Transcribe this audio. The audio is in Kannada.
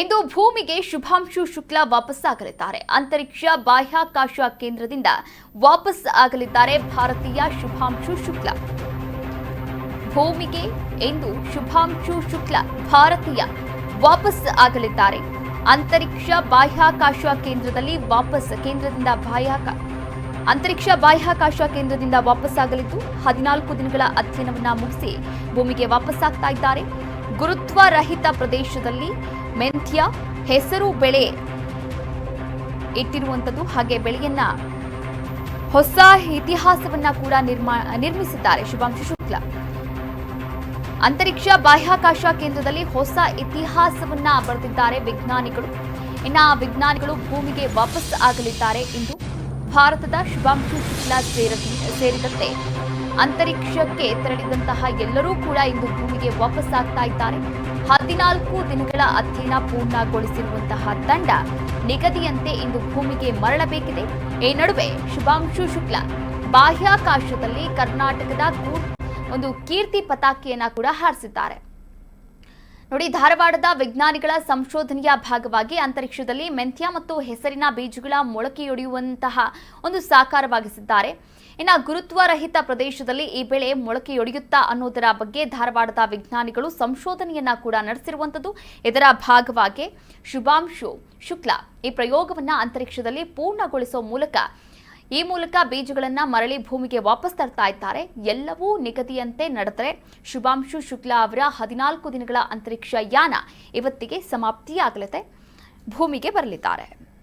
ಇಂದು ಭೂಮಿಗೆ ಶುಭಾಂಶು ಶುಕ್ಲಾ ವಾಪಸ್ಸಾಗಲಿದ್ದಾರೆ ಅಂತರಿಕ್ಷ ಬಾಹ್ಯಾಕಾಶ ಕೇಂದ್ರದಿಂದ ವಾಪಸ್ ಆಗಲಿದ್ದಾರೆ ಭಾರತೀಯ ಶುಭಾಂಶು ಶುಕ್ಲಾ. ಭೂಮಿಗೆ ಇಂದು ಶುಭಾಂಶು ಶುಕ್ಲಾ ಭಾರತೀಯ ವಾಪಸ್ ಆಗಲಿದ್ದಾರೆ. ಅಂತರಿಕ್ಷ ಬಾಹ್ಯಾಕಾಶ ಕೇಂದ್ರದಲ್ಲಿ ವಾಪಸ್ ಕೇಂದ್ರದಿಂದ ಬಾಹ್ಯಾಕ, ಅಂತರಿಕ್ಷ ಬಾಹ್ಯಾಕಾಶ ಕೇಂದ್ರದಿಂದ ವಾಪಸ್ಸಾಗಲಿದ್ದು ಹದಿನಾಲ್ಕು ದಿನಗಳ ಅಧ್ಯಯನವನ್ನು ಮುಗಿಸಿ ಭೂಮಿಗೆ ವಾಪಸ್ಸಾಗ್ತಾ ಇದ್ದಾರೆ. ಗುರುತ್ವ ರಹಿತ ಪ್ರದೇಶದಲ್ಲಿ ಮೆಂಥ್ಯ ಹೆಸರು, ಬೆಳೆ ಇಟ್ಟಿರುವಂಥದ್ದು. ಹಾಗೆ ಬೆಳೆಯನ್ನ ಹೊಸ ಇತಿಹಾಸವನ್ನ ಕೂಡ ನಿರ್ಮಾ, ನಿರ್ಮಿಸಿದ್ದಾರೆ ಶುಭಾಂಶು ಶುಕ್ಲಾ. ಅಂತರಿಕ್ಷ ಬಾಹ್ಯಾಕಾಶ ಕೇಂದ್ರದಲ್ಲಿ ಹೊಸ ಇತಿಹಾಸವನ್ನ ಬರೆದಿದ್ದಾರೆ ವಿಜ್ಞಾನಿಗಳು. ಇನ್ನ ವಿಜ್ಞಾನಿಗಳು ಭೂಮಿಗೆ ವಾಪಸ್ ಆಗಲಿದ್ದಾರೆ ಎಂದು ಭಾರತದ ಶುಭಾಂಶು ಶುಕ್ಲಾ ಸೇರಿ ಸೇರಿದಂತೆ ಅಂತರಿಕ್ಷಕ್ಕೆ ತೆರಳಿದಂತಹ ಎಲ್ಲರೂ ಕೂಡ ಇಂದು ಭೂಮಿಗೆ ವಾಪಸ್ ಆಗ್ತಾ ಇದ್ದಾರೆ. ಹದಿನಾಲ್ಕು ದಿನಗಳ ಅಧ್ಯಯನ ಪೂರ್ಣಗೊಳಿಸಿರುವಂತಹ ತಂಡ ನಿಗದಿಯಂತೆ ಇಂದು ಭೂಮಿಗೆ ಮರಳಬೇಕಿದೆ. ಈ ನಡುವೆ ಶುಭಾಂಶು ಶುಕ್ಲಾ. ಬಾಹ್ಯಾಕಾಶದಲ್ಲಿ ಕರ್ನಾಟಕದ ಒಂದು ಕೀರ್ತಿ ಪತಾಕೆಯನ್ನ ಕೂಡ ಹಾರಿಸಿದ್ದಾರೆ. ನೋಡಿ, ಧಾರವಾಡದ ವಿಜ್ಞಾನಿಗಳ ಸಂಶೋಧನೆಯ ಭಾಗವಾಗಿ ಅಂತರಿಕ್ಷದಲ್ಲಿ ಮೆಂಥ್ಯ ಮತ್ತು ಹೆಸರಿನ ಬೀಜಗಳ ಮೊಳಕೆಯೊಡೆಯುವಂತಹ ಒಂದು ಸಾಕಾರವಾಗಿಸಿದ್ದಾರೆ. ಇನ್ನು ಗುರುತ್ವರಹಿತ ಪ್ರದೇಶದಲ್ಲಿ ಈ ಬೆಳೆ ಮೊಳಕೆಯೊಡೆಯುತ್ತಾ ಅನ್ನೋದರ ಬಗ್ಗೆ ಧಾರವಾಡದ ವಿಜ್ಞಾನಿಗಳು ಸಂಶೋಧನೆಯನ್ನ ಕೂಡ ನಡೆಸಿರುವಂಥದ್ದು. ಇದರ ಭಾಗವಾಗಿ ಶುಭಾಂಶು ಶುಕ್ಲಾ ಈ ಪ್ರಯೋಗವನ್ನ ಅಂತರಿಕ್ಷದಲ್ಲಿ ಪೂರ್ಣಗೊಳಿಸುವ ಮೂಲಕ ಈ ಮೂಲಕ ಬೀಜಗಳನ್ನ ಮರಳಿ ಭೂಮಿಗೆ ವಾಪಸ್ ತರ್ತಾ ಇದ್ದಾರೆ. ಎಲ್ಲವೂ ನಿಗದಿಯಂತೆ ನಡೆದರೆ ಶುಭಾಂಶು ಶುಕ್ಲಾ ಅವರ ಹದಿನಾಲ್ಕು ದಿನಗಳ ಅಂತರಿಕ್ಷ ಯಾನ ಇವತ್ತಿಗೆ ಸಮಾಪ್ತಿಯಾಗಲಿದೆ. ಭೂಮಿಗೆ ಬರಲಿದ್ದಾರೆ.